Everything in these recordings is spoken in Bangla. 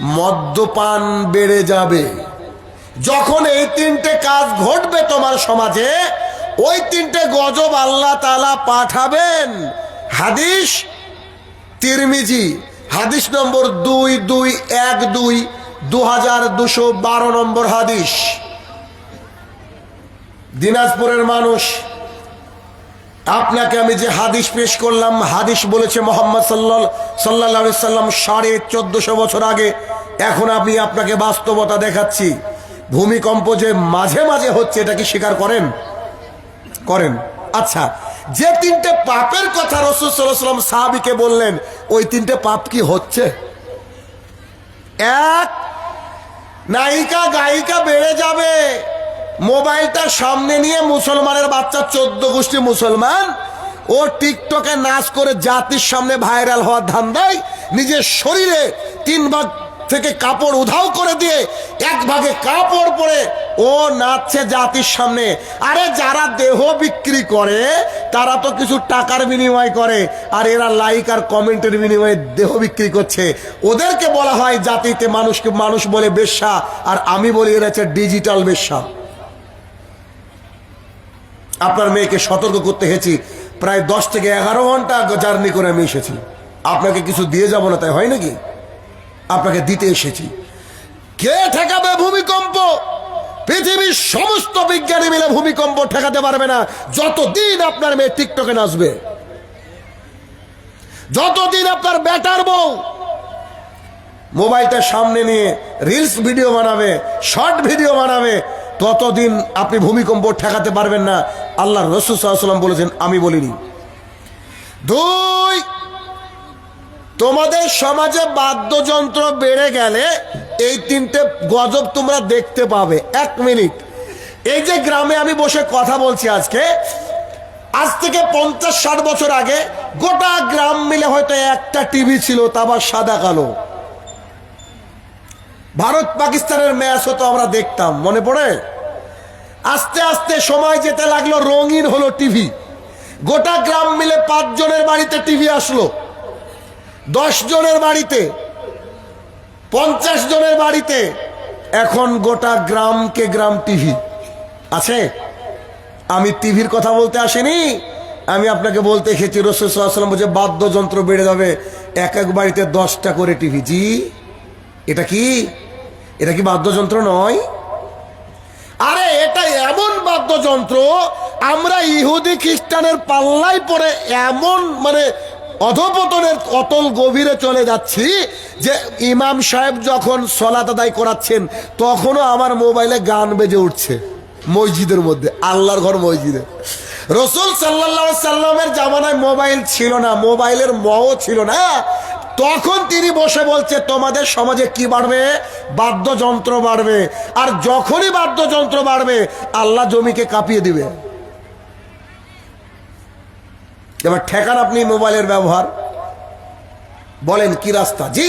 মদ্যপান বেড়ে যাবে। যখন এই তিনটে কাজ ঘটবে তোমার সমাজে, ওই তিনটে গজব আল্লাহ তালা পাঠাবেন। হাদিস তিরমিজি, হাদিস নম্বর দুই দুই, এক, দুই দু হাজার দুশো বারো নম্বর হাদিস। দিনাজপুরের মানুষ আপনাকে আমি যে হাদিস পেশ করলাম, হাদিস বলেছে মোহাম্মদ সাল্লাহ সাল্লা সাল্লাম সাড়ে চোদ্দশো বছর আগে। এখন আমি আপনাকে বাস্তবতা দেখাচ্ছি। ভূমিকম্প যে মাঝে মাঝে হচ্ছে, এটা কি স্বীকার করেন? করেন। আচ্ছা যে তিনটে পাপের কথা রসুল সাল্লাহ সাল্লাম সাহাবিকে বললেন, ওই তিনটে পাপ কি হচ্ছে? এক নায়িকা গায়িকা বেড়ে যাবে। মোবাইলটা সামনে নিয়ে মুসলমানের বাচ্চা চোদ্দ গোষ্ঠী মুসলমান। ও টিকটকে নাচ করে জাতির সামনে ভাইরাল হওয়ার ধান্দায় নিজের শরীরে তিন ভাগ থেকে কাপড় উধাও করে দিয়ে এক ভাগে কাপড় পরে ও নাচছে জাতির সামনে। আরে যারা দেহ বিক্রি করে, তারা তো কিছু টাকার বিনিময় করে, আর এরা লাইক আর কমেন্টের বিনিময়ে দেহ বিক্রি করছে। ওদেরকে বলা হয় জাতিতে মানুষকে মানুষ বলে বেশ্যা, আর আমি বলি এরা হচ্ছে ডিজিটাল বেশ্যা। আপনার মেয়েকে সতর্ক করতে হয়েছি প্রায় দশ থেকে এগারো ঘণ্টা জার্নি করে আমি এসেছি। আপনাকে কিছু দিয়ে যাব না, তাই হয় নাকি? আপনাকে দিতে এসেছি। কে ঠেকাবে ভূমিকম্প? পৃথিবীর সমস্ত বিজ্ঞানী মিলে ভূমিকম্প ঠেকাতে পারবে না। যতদিন আপনার মেয়ে টিকটকে নাচবে, যতদিন আপনার ব্যাটার বউ মোবাইলটা সামনে নিয়ে রিলস ভিডিও বানাবে, শর্ট ভিডিও বানাবে ততদিন আপনি ভূমিকম্প ঠেকাতে পারবেন না। আল্লাহ রসুল বলেছেন, আমি বলিনি। দুই, তোমাদের সমাজে বাদ্যযন্ত্র বেড়ে গেলে এই তিনটে গজব তোমরা দেখতে পাবে। এক মিনিট। এই যে গ্রামে আমি বসে কথা বলছি আজকে, আজ থেকে পঞ্চাশ ষাট বছর আগে গোটা গ্রাম মিলে হয়তো একটা টিভি ছিল, তা আবার সাদা কালো। ভারত পাকিস্তানের ম্যাচ হতো আমরা দেখতাম, মনে পড়ে? আস্তে আস্তে সময় যেতে লাগল, রঙিন হলো টিভি। গোটা গ্রাম মিলে পাঁচ জনের বাড়িতে টিভি আসলো। দশ জনের বাড়িতে, পঞ্চাশ জনের বাড়িতে, এখন গোটা গ্রামকে গ্রাম টিভি। আছে? আমি টিভির কথা বলতে আসিনি, আমি আপনাকে বলতে এসেছি রসুলাম বলছে, বাদ্যযন্ত্র বেড়ে যাবে, এক এক বাড়িতে দশটা করে টিভি। জি, এটা কি? এটা কি বাদ্যযন্ত্র নয়? আরে, এটা এমন বাদ্যযন্ত্র, আমরা ইহুদি খ্রিস্টানের পাল্লায় পরে এমন মানে অধপতনের অতল গভীরে চলে যাচ্ছি যে ইমাম সাহেব যখন সলাত আদায় করাচ্ছেন, তখনও আমার মোবাইলে গান বেজে উঠছে মসজিদের মধ্যে, আল্লাহর ঘর মসজিদে। রসুল সাল্লা সাল্লামের জামানায় মোবাইল ছিল না, মোবাইলের মও ছিল না তখন তিনি বসে বলছে, তোমাদের সমাজে কি বাড়বে? বাদ্যযন্ত্র বাড়বে। আর যখনই বাদ্যযন্ত্র বাড়বে, আল্লাহ জমিকে কাঁপিয়ে দিবে। এবার ঠেকান আপনি মোবাইলের ব্যবহার। বলেন, কি রাস্তা? জি,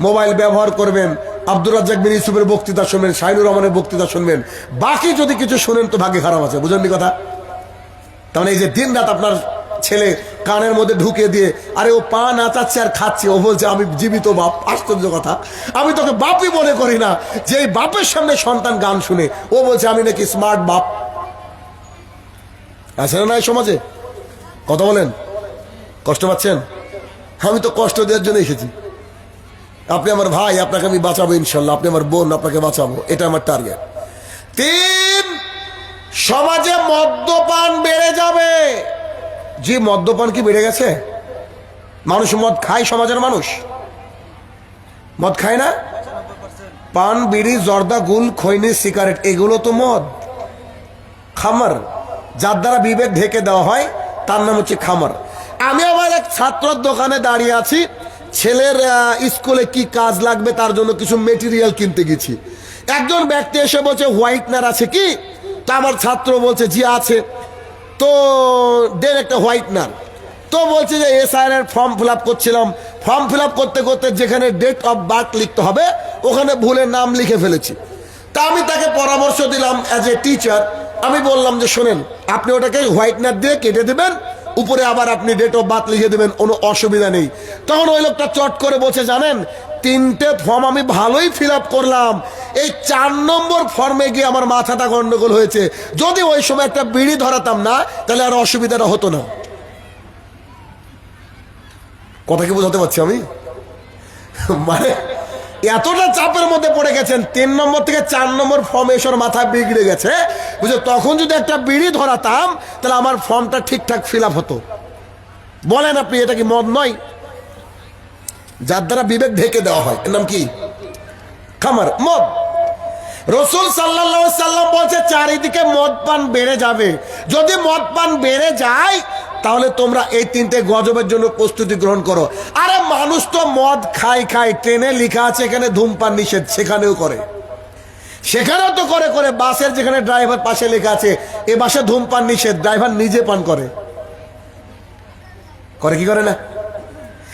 মোবাইল ব্যবহার করবেন। আব্দুর রাজ্জাক বিন ইউসুফের বক্তৃতা শুনবেন, শাহিনুর রহমানের বক্তৃতা শুনবেন। বাকি যদি কিছু শুনেন তো ভাগ্যে খারাপ আছে বুঝলেন কথা? তার মানে এই যে দিন রাত আপনার ছেলে কানের মধ্যে ঢুকে দিয়ে, আরে ও পা নাচাচ্ছে আর খাচ্ছে। ও বলছে, আমি জীবিত বাপ। আশ্চর্য কথা। আমি তোকে বাপই মনে করি না। যে এই বাপের সামনে সন্তান গান শুনে, ও বলছে, আমি নাকি স্মার্ট বাপ। আছে না নাই সমাজে? কথা বলেন। কষ্ট পাচ্ছেন? আমি তো কষ্ট দেওয়ার জন্য এসেছি। আপনি আমার ভাই, আপনাকে আমি বাঁচাবো ইনশাল্লাহ। আপনি আমার বোন, আপনাকে বাঁচাবো। এটা আমার টার্গেট তিন, সমাজে মদ্যপান বেড়ে যাবে। যে মদ্যপান কি বেড়ে গেছে? মানুষ মদ খায়, সমাজের মানুষ? মদ খায় না? পান, বিড়ি, জর্দা, গুল, খৈনি, সিগারেট, এগুলো তো মদ। খামার, যার দ্বারা বিবেক ঢেকে দেওয়া হয়, তার নাম হচ্ছে খামার। আমি আমার এক ছাত্রর দোকানে দাঁড়িয়ে আছি। ছেলের স্কুলে কি কাজ লাগবে তার জন্য কিছু মেটেরিয়াল কিনতে গেছি। একজন ব্যক্তি এসে বলছে হোয়াইটনার আছে কি? তা আমার ছাত্র বলছে, জি, আছে। তো দেন একটা হোয়াইটনার তো বলছে যে এসআইআর এর ফর্ম ফিল করছিলাম। ফর্ম ফিল করতে করতে যেখানে ডেট অফ বার্থ লিখতে হবে, ওখানে ভুলে নাম লিখে ফেলেছি। তা আমি তাকে পরামর্শ দিলাম অ্যাজ এ টিচার আমি বললাম যে, শোনেন, আপনি ওটাকে হোয়াইটনার দিয়ে কেটে দেবেন, উপরে আবার আপনি ডেট অফ বার্থ লিখে দেবেন, কোনো অসুবিধা নেই। তখন ওই লোকটা চট করে বলছে, জানেন তিনটে ফর্ম আমি ভালোই ফিল করলাম। এই চার নম্বর ফর্মে গিয়ে আমার মাথাটা গন্ডগোল হয়েছে। যদি ওই সময় একটা বিড়ি ধরাতাম না, তাহলে আর অসুবিধাটা হতো না। কথা কি বোঝাতে পারছি আমি? মানে এতটা চাপের মধ্যে পড়ে গেছেন, তিন নম্বর থেকে চার নম্বর ফর্মেশন মাথা বিগড়ে গেছে। বুঝে তখন যদি একটা বিড়ি ধরাতাম, তাহলে আমার ফর্মটা ঠিকঠাক ফিল হতো। বলেন আপনি, এটা কি মদ নয়? যার দ্বারা বিবেক ঢেকে দেওয়া হয়। এর নাম কি? খামার, মদ। রসুল সাল্লাহ সাল্লাম বলছে, চারিদিকে মদ পান বেড়ে যাবে। যদি মদ পান বেড়ে যায়, তাহলে তোমরা এই তিনটে গজবের জন্য প্রস্তুতি গ্রহণ করো। আরে মানুষ তো মদ খায় খায়। ট্রেনে লেখা আছে, এখানে ধূমপান নিষেধ, সেখানেও করে। সেখানেও তো করে করে। বাসের যেখানে ড্রাইভার পাশে লেখা আছে, এ বাসে ধূমপান নিষেধ, ড্রাইভার নিজে পান করে। করে কি করে না?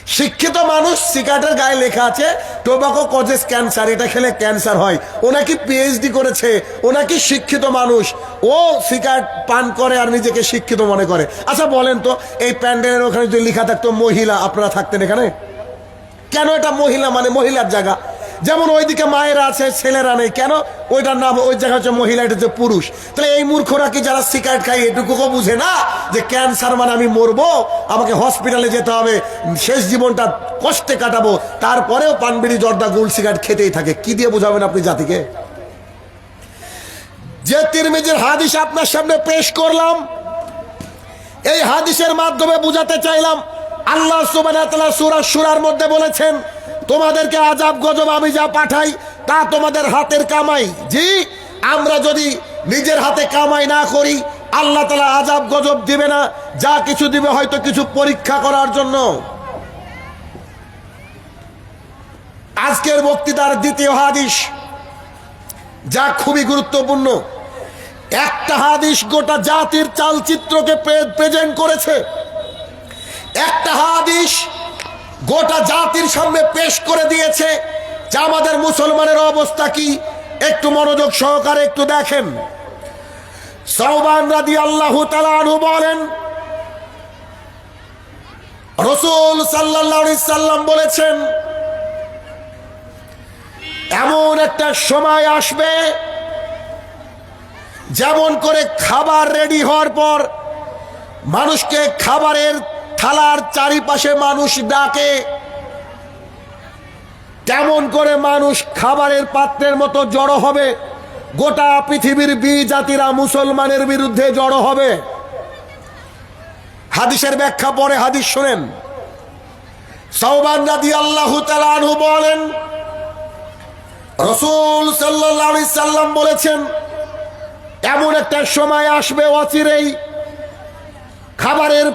শিক্ষিত মানুষ সিগারেটের গায়ে লেখা আছে টোবাকো কজেস ক্যান্সার এটা খেলে ক্যান্সার হয়। ওনাকে পিএইচডি করেছে ওনাকে শিক্ষিত মানুষ। ও সিগারেট পান করে আর নিজেকে শিক্ষিত মনে করে। আচ্ছা বলেন তো, এই প্যান্ডেলের ওখানে যদি লেখা থাকতো মহিলা, আপনারা থাকতেন এখানে? কেন এটা মহিলা? মানে মহিলার জায়গা। যেমন ওইদিকে মায়েরা আছে, ছেলেরা নেই। কেন? ওইটার নাম, ওই জায়গা হচ্ছে মহিলা, এটা হচ্ছে পুরুষ। তাহলে এই মূর্খরা কি যারা সিগারেট খায়, এটুকুও বুঝে না যে ক্যান্সার মানে আমি মরবো? আমাকে হসপিটালে যেতে হবে, শেষ জীবনটা কষ্টে কাটাবো। তারপরেও পানবিড়ি, জর্দা, গুল সিগারেট খেতেই থাকে। কি দিয়ে বোঝাবেন আপনি জাতিকে? যে তিরমিজির হাদিস আপনার সামনে পেশ করলাম, এই হাদিসের মাধ্যমে বুঝাতে চাইলাম, আল্লাহ সুবাহ সুরা সুরার মধ্যে বলেছেন তোমাদেরকে আজাব গজব আমি যা পাঠাই, তা তোমাদের হাতের কামাই। জি, আমরা যদি নিজের হাতে কামাই না করি, আল্লাহ তালা আজাব গজব দিবে না, যা কিছু দিবে হয়তো কিছু পরীক্ষা করার জন্য। আজকের বক্তৃতার দ্বিতীয় হাদিস, যা খুবই গুরুত্বপূর্ণ। একটা হাদিস গোটা জাতির চালচিত্রকে প্রেজেন্ট করেছে। একটা হাদিস গোটা জাতির সামনে পেশ করে দিয়েছে। যে আমাদের মুসলমানের অবস্থা কি? একটু মনোযোগ সহকারে একটু দেখেন। সৌবান রাদি আল্লাহ তালু বলেন, রসুল সাল্লাম বলেছেন, এমন একটা সময় আসবে, যেমন করে খাবার রেডি হওয়ার পর মানুষকে খাবারের থালার চারিপাশে মানুষ ডাকে। তেমন করে মানুষ খাবারের পাত্রের মতো জড়ো হবে? গোটা পৃথিবীর বি জাতিরা মুসলমানের বিরুদ্ধে জড়ো হবে। হাদিসের ব্যাখ্যা পরে হাদিস শোনেন। সৌবান রাদি আল্লাহ তালু বলেন, রসুল সাল্লাহ সাল্লাম বলেছেন, এমন একটা সময় আসবে অচিরেই খাবারের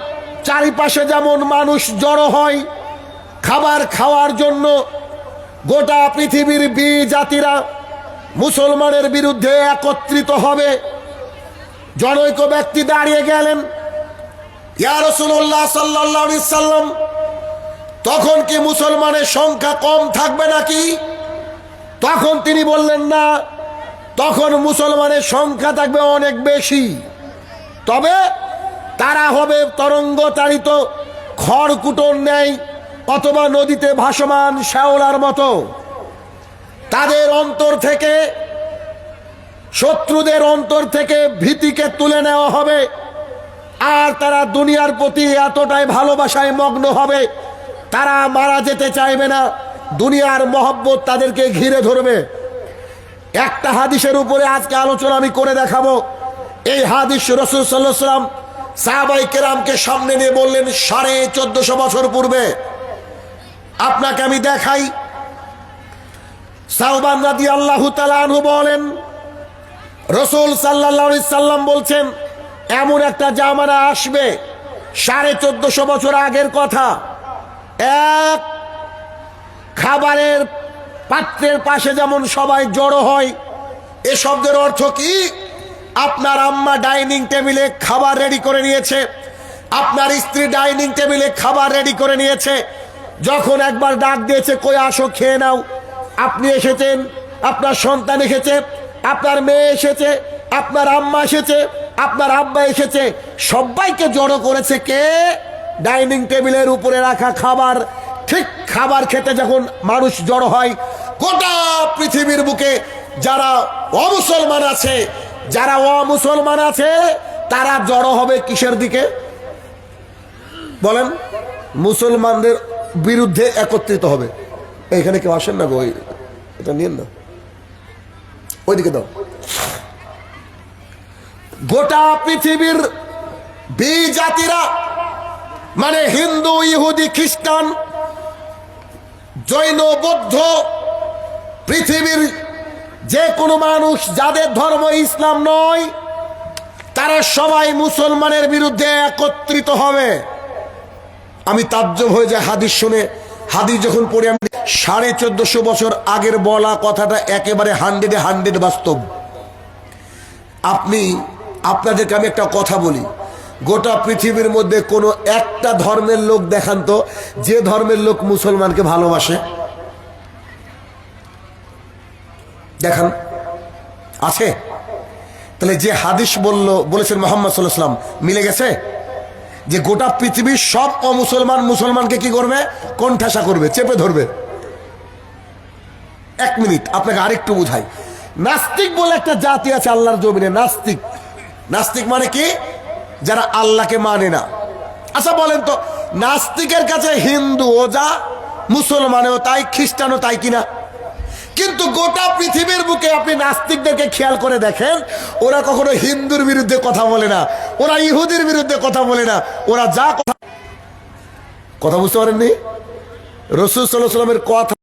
চারিপাশে যেমন মানুষ জড়ো হয়, খাবার খাওয়ার জন্য গোটা পৃথিবীর বি জাতিরা মুসলমানের বিরুদ্ধে একত্রিত হবে। জনৈক ব্যক্তি দাঁড়িয়ে গেলেন। ইয়ারসুল্লাহ সাল্লাহ সাল্লাম, তখন কি মুসলমানের সংখ্যা কম থাকবে নাকি? তখন তিনি বললেন, না, তখন মুসলমানের সংখ্যা থাকবে অনেক বেশি। তবে তারা হবে তরঙ্গ তাড়িত খড়কুটোর নেয় অথবা নদীতে ভাসমান শ্যাওলার মতো। তাদের অন্তর থেকে, শত্রুদের অন্তর থেকে ভীতিকে তুলে নেওয়া হবে। আর তারা দুনিয়ার প্রতি এতটাই ভালোবাসায় মগ্ন হবে, তারা মারা যেতে চাইবে না। দুনিয়ার মহব্বত তাদেরকে ঘিরে ধরবে। একটা হাদিসের উপরে আজকে আলোচনা আমি করে দেখাবো। এই হাদিস রসুল সাল্লাহ সাল্লাম সাহাবাই কেরামকে সামনে নিয়ে বললেন, সাড়ে চোদ্দশো বছর পূর্বে আপনাকে আমি দেখাই। সাহবান রাদি আল্লাহ তালু বলেন, রসুল সাল্লাম বলছেন, এমন একটা জামানা আসবে সাড়ে চোদ্দশো বছর আগের কথা। এক খাবারের পাত্রের পাশে যেমন সবাই জড়ো হয়, এ শব্দের অর্থ কি? আপনার আম্মা ডাইনিং টেবিলে খাবার রেডি করে নিয়েছে। আপনার স্ত্রী ডাইনিং টেবিলে খাবার রেডি করে নিয়েছে। যখন একবার ডাক দিয়েছে, কই আসো, খেয়ে নাও। আপনি এসেছেন, আপনার সন্তান এসেছে, আপনার মেয়ে এসেছে, আপনার আম্মা এসেছে, আপনার আব্বা এসেছে। সবাইকে জড়ো করেছে কে? ডাইনিং টেবিলের উপরে রাখা খাবার। ঠিক খাবার খেতে যখন মানুষ জড়ো হয়, গোটা পৃথিবীর বুকে যারা অমুসলমান আছে যারা অমুসলমান আছে, তারা জড়ো হবে কিসের দিকে? বলেন, মুসলমানদের বিরুদ্ধে একত্রিত হবে। এখানে কেউ আসেন না গো? এটা নিন না। ওইদিকে দাও। গোটা পৃথিবীর বি জাতিরা মানে হিন্দু, ইহুদি, খ্রিস্টান, জৈন, বৌদ্ধ, পৃথিবীর যে কোনো মানুষ যাদের ধর্ম ইসলাম নয়, তারা সবাই মুসলমানের বিরুদ্ধে একত্রিত হবে। আমি তাজ্জব হয়ে যায় হাদিস শুনে, হাদিস যখন পড়ি আমি সাড়ে চোদ্দশো বছর আগের বলা কথাটা একেবারে হান্ড্রেডে হান্ড্রেড বাস্তব। আপনি, আপনাদেরকে আমি একটা কথা বলি। গোটা পৃথিবীর মধ্যে কোনো একটা ধর্মের লোক দেখান তো, যে ধর্মের লোক মুসলমানকে ভালোবাসে। দেখান। আছে? তাহলে যে হাদিস বলল, বলেছেন মোহাম্মদ সাল্লাহ সাল্লাম মিলে গেছে? যে গোটা পৃথিবীর সব অমুসলমান মুসলমানকে কি করবে? কোণঠাসা করবে, চেপে ধরবে। এক মিনিট, আপনাকে আরেকটু বুঝাই। নাস্তিক বলে একটা জাতি আছে আল্লাহর জমিনে, নাস্তিক। নাস্তিক মানে কি? যারা আল্লাহকে মানে না। আচ্ছা বলেন তো, নাস্তিকের কাছে হিন্দু ও যা, মুসলমানেও তাই, খ্রিস্টানও তাই কিনা? কিন্তু গোটা পৃথিবীর বুকে আপনি নাস্তিকদেরকে খেয়াল করে দেখেন, ওরা কখনো হিন্দুর বিরুদ্ধে কথা বলে না, ওরা ইহুদির বিরুদ্ধে কথা বলে না, ওরা যা কথা কথা বুঝতে পারেননি? রসুল সাল্লাহ সাল্লামের কথা